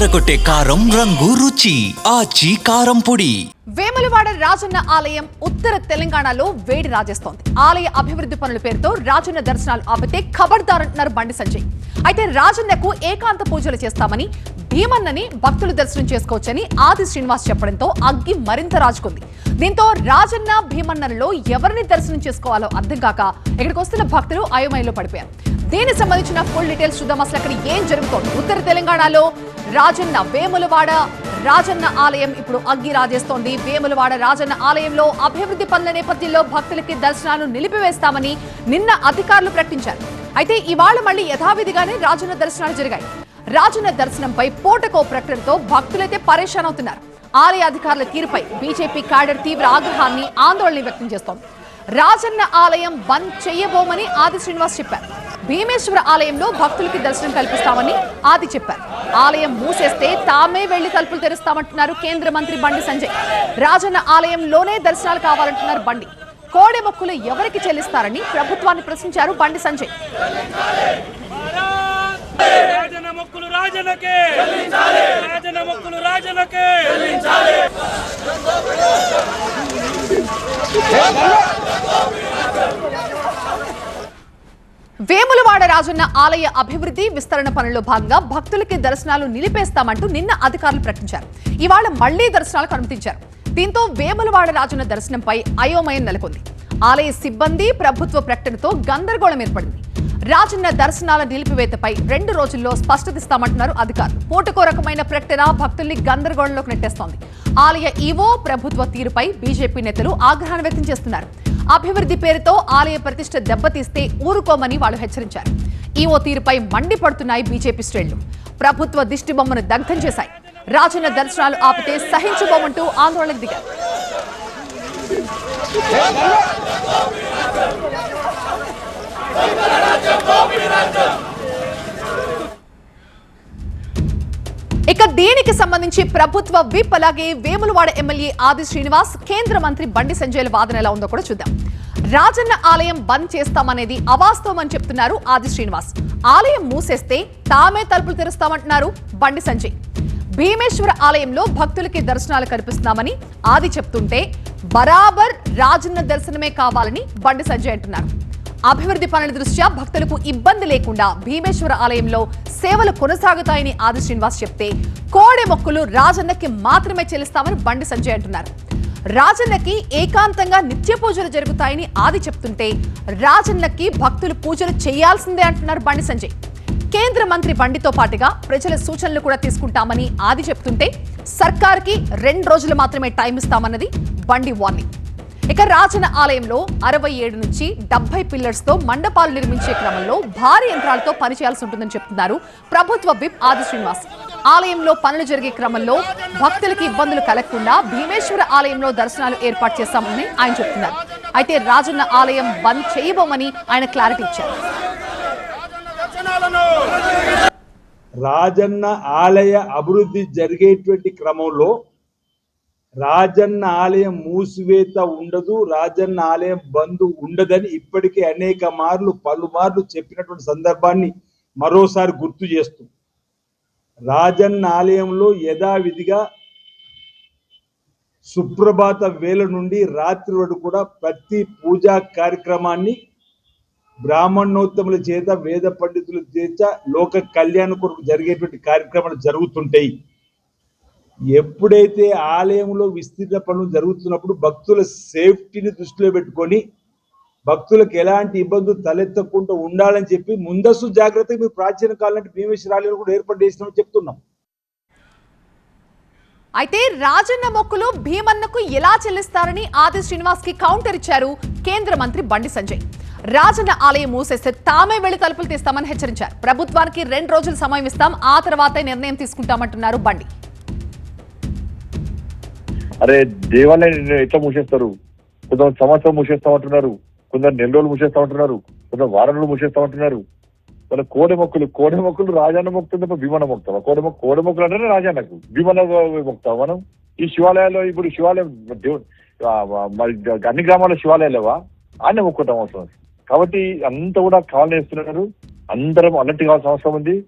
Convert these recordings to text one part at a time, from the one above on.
ఎర్రగొట్టే కారం రంగు రుచి. ఆచి కారం పొడి. వేములవాడ రాజన్న ఆలయం ఉత్తర తెలంగాణలో వేడి రాజేస్తోంది. ఆలయ అభివృద్ధి పనుల పేరుతో రాజన్న దర్శనాలు ఆపితే ఖబర్దార్ అంటున్నారు బండి సంజయ్. అయితే రాజన్నకు ఏకాంత పూజలు చేస్తామని భీమన్నని భక్తులు దర్శనం చేసుకోవచ్చని ఆది శ్రీనివాస్ చెప్పడంతో అగ్గి మరింత రాజుకుంది. దీంతో రాజన్న భీమన్నలలో ఎవరిని దర్శనం చేసుకోవాలో అర్థం కాక ఇక్కడికి వస్తున్న భక్తులు అయోమయంలో పడిపోయారు. దీనికి సంబంధించిన ఫుల్ డీటెయిల్స్ చూద్దాం. అసలు అక్కడ ఏం జరుగుతోంది? ఉత్తర తెలంగాణలో రాజన్న వేములవాడ రాజన్న ఆలయం ఇప్పుడు అగ్గి రాజేస్తోంది వేములవాడ రాజన్న ఆలయంలో అభివృద్ధి పనుల నేపథ్యంలో భక్తులకి దర్శనాలు నిలిపివేస్తామని నిన్న అధికారులు ప్రకటించారు. అయితే ఇవాళ మళ్ళీ యథావిధిగానే రాజన్న దర్శనాలు జరిగాయి. రాజన్న దర్శనంపై పోటకో ప్రకటనతో భక్తులైతే పరేషాన్ అవుతున్నారు ఆలయ అధికారుల తీరుపై బీజేపీ క్యాడర్ తీవ్ర ఆగ్రహాన్ని ఆందోళన వ్యక్తం చేస్తోంది. రాజన్న ఆలయం బంద్ చేయబోమని ఆది శ్రీనివాస్ చెప్పారు. భీమేశ్వర ఆలయంలో భక్తులకి దర్శనం కల్పిస్తామని ఆది చెప్పారు. ఆలయం మూసేస్తే తామే వెళ్ళి తలుపులు తెరుస్తామంటున్నారు కేంద్ర మంత్రి బండి సంజయ్. రాజన్న ఆలయంలోనే దర్శనాలు కావాలంటున్నారు బండి. కోడె మొక్కులు ఎవరికి చెల్లిస్తారని ప్రభుత్వాన్ని ప్రశ్నించారు బండి సంజయ్. రాజన మొక్కులు రాజనకే రాజన మొక్కులు రాజనకే వేములవాడ రాజన్న ఆలయ అభివృద్ధి విస్తరణ పనుల్లో భాగంగా భక్తులకి దర్శనాలు నిలిపేస్తామంటూ నిన్న అధికారులు ప్రకటించారు. ఇవాళ మళ్ళీ దర్శనాలకు అనుమతించారు. దీంతో వేములవాడ రాజన్న దర్శనంపై అయోమయం నెలకొంది. ఆలయ సిబ్బంది ప్రభుత్వ ప్రకటనతో గందరగోళం ఏర్పడింది. రాజన్న దర్శనాల నిలిపివేతపై రెండు రోజుల్లో స్పష్టత ఇస్తామంటున్నారు అధికారులు. పూటకో రకమైన ప్రకటన భక్తుల్ని గందరగోళంలోకి నెట్టేస్తోంది. ఆలయ ఈవో ప్రభుత్వ తీరుపై బీజేపీ నేతలు ఆగ్రహాన్ని వ్యక్తం చేస్తున్నారు. అభివృద్ధి పేరుతో ఆలయ ప్రతిష్ట దెబ్బతీస్తే ఊరుకోమని వాళ్ళు హెచ్చరించారు. ఈవో తీరుపై మండిపడుతున్నాయి బీజేపీ శ్రేణులు. ప్రభుత్వ దిష్టిబొమ్మను దగ్ధం చేశాయి. రాజన్న దర్శనాలు ఆపితే సహించుకోమంటూ ఆందోళనకు దిగారు. ఇక దీనికి సంబంధించి ప్రభుత్వ విప్ అలాగే వేములవాడ ఎమ్మెల్యే ఆది శ్రీనివాస్ కేంద్ర మంత్రి బండి సంజయ్ల వాదన ఎలా ఉందో కూడా చూద్దాం. రాజన్న ఆలయం బంద్ చేస్తామనేది అవాస్తవం అని చెప్తున్నారు ఆది శ్రీనివాస్. ఆలయం మూసేస్తే తామే తలుపులు తెరుస్తామంటున్నారు బండి సంజయ్. భీమేశ్వర ఆలయంలో భక్తులకి దర్శనాలు కల్పిస్తున్నామని ఆది చెప్తుంటే బరాబర్ రాజన్న దర్శనమే కావాలని బండి సంజయ్ అంటున్నారు. అభివృద్ధి పనుల దృష్ట్యా భక్తులకు ఇబ్బంది లేకుండా భీమేశ్వర ఆలయంలో సేవలు కొనసాగుతాయని ఆది శ్రీనివాస్ చెప్తే కోడె మొక్కులు రాజన్నకి మాత్రమే చెల్లిస్తామని బండి సంజయ్ అంటున్నారు. రాజన్నకి ఏకాంతంగా నిత్య పూజలు జరుగుతాయని ఆది చెప్తుంటే రాజన్నకి భక్తులు పూజలు చేయాల్సిందే అంటున్నారు బండి సంజయ్. కేంద్ర మంత్రి బండితో పాటుగా ప్రజల సూచనలు కూడా తీసుకుంటామని ఆది చెప్తుంటే సర్కార్కి రెండు రోజులు మాత్రమే టైం ఇస్తామన్నది బండి వార్నింగ్. ఇక రాజన ఆలయంలో అరవై ఏడు నుంచి డెబ్బై పిల్లర్స్తో మండపాలు నిర్మించే క్రమంలో భారీ యంత్రాలతో పనిచేయాల్సి ఉంటుందని చెప్తున్నారు ప్రభుత్వ విప్ ఆది శ్రీనివాస్. ఆలయంలో పనులు జరిగే క్రమంలో భక్తులకి ఇబ్బందులు కలగకుండా భీమేశ్వర ఆలయంలో దర్శనాలు ఏర్పాటు చేస్తామని ఆయన చెప్తున్నారు. అయితే రాజన్న ఆలయం బంద్ చేయబోమని ఆయన క్లారిటీ ఇచ్చారు. రాజన్న ఆలయ అభివృద్ధి జరిగేటువంటి క్రమంలో రాజన్న ఆలయం మూసివేత ఉండదు రాజన్న ఆలయం బంద్ ఉండదని ఇప్పటికే అనేక మార్లు పలుమార్లు చెప్పినటువంటి సందర్భాన్ని మరోసారి గుర్తు చేస్తూ. రాజన్న ఆలయంలో యథావిధిగా సుప్రభాత వేళ నుండి రాత్రి వరకు కూడా ప్రతి పూజా కార్యక్రమాన్ని బ్రాహ్మణోత్తముల చేత వేద పండితుల చేత లోక కళ్యాణ కొరకు జరిగేటువంటి కార్యక్రమాలు జరుగుతుంటాయి. ఎప్పుడైతే ఆలయంలో విస్తీర్ణ పనులు జరుగుతున్నప్పుడు భక్తుల సేఫ్టీని దృష్టిలో పెట్టుకొని భక్తులకు ఎలాంటి ఇబ్బందులు తలెత్తకుండా ఉండాలని చెప్పి ముందస్తు జాగ్రత్తగా మీరు ప్రాచీన కాలం నాటి కూడా ఏర్పాటు చేసినామని చెప్తున్నాం. అయితే రాజన్న మొక్కులు భీమన్నకు ఎలా చెల్లిస్తారని ఆది శ్రీనివాస్కి కౌంటర్ ఇచ్చారు కేంద్ర మంత్రి బండి సంజయ్. రాజన్న ఆలయం మూసేస్తే తామే వెళ్ళి తలుపులు తీస్తామని హెచ్చరించారు. ప్రభుత్వానికి రెండు రోజులు సమయం ఇస్తాం ఆ తర్వాతే నిర్ణయం తీసుకుంటామంటున్నారు బండి. అరే దేవాలయం ఎట్లా మూసేస్తారు? కొంతమంది సంవత్సరం మూసేస్తామంటున్నారు. కొందరు నెల రోజులు మూసేస్తామంటున్నారు. కొందరు వారం రోజులు మూసేస్తామంటున్నారు. మన కోడె మొక్కలు కోడె మొక్కలు రాజాన్న మొక్కుతుంది తప్ప భీమన మొక్తాం కోడె మొక్క కోడె మొక్కలు అంటేనే రాజాన్నకు. భీమన మొక్కుతాం మనం? ఈ శివాలయాల్లో ఇప్పుడు శివాలయం దేవుడు మరి అన్ని గ్రామాల్లో శివాలయాలేవా ఆయన మొక్కుంటాం అవసరం. కాబట్టి అంతా కూడా కాలనీ వేస్తున్నారు అందరం అలర్ట్ కావాల్సిన అవసరం ఉంది.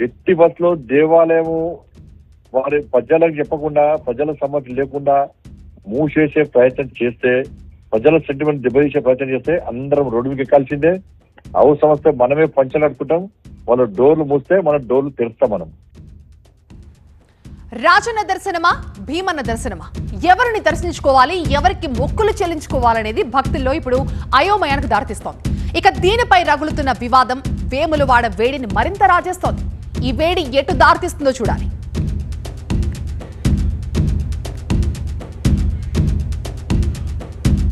ఎట్టి బస్సులో దేవాలయము వారి ప్రజలకు చెప్పకుండా ప్రజల సమ్మతి లేకుండా మూసేసే ప్రయత్నం చేస్తే ప్రజల సెంటిమెంట్ దెబ్బతీసే ప్రయత్నం చేస్తే అందరం రోడ్డు మీకు ఎక్కాల్సిందే. అవసరం వస్తే మనమే పంచలాడుకుంటాం వాళ్ళ డోర్లు మూస్తే మన డోర్లు తెరుస్తాం మనం. రాజన్న దర్శనమా? భీమన్న దర్శనమా? ఎవరిని దర్శించుకోవాలి? ఎవరికి మొక్కులు చెల్లించుకోవాలనేది భక్తుల్లో ఇప్పుడు అయోమయానికి దారితీస్తోంది. ఇక దీనిపై రగులుతున్న వివాదం వేములవాడ వేడిని మరింత రాజేస్తోంది. ఈ వేడి ఎటు దారితీస్తుందో చూడాలి.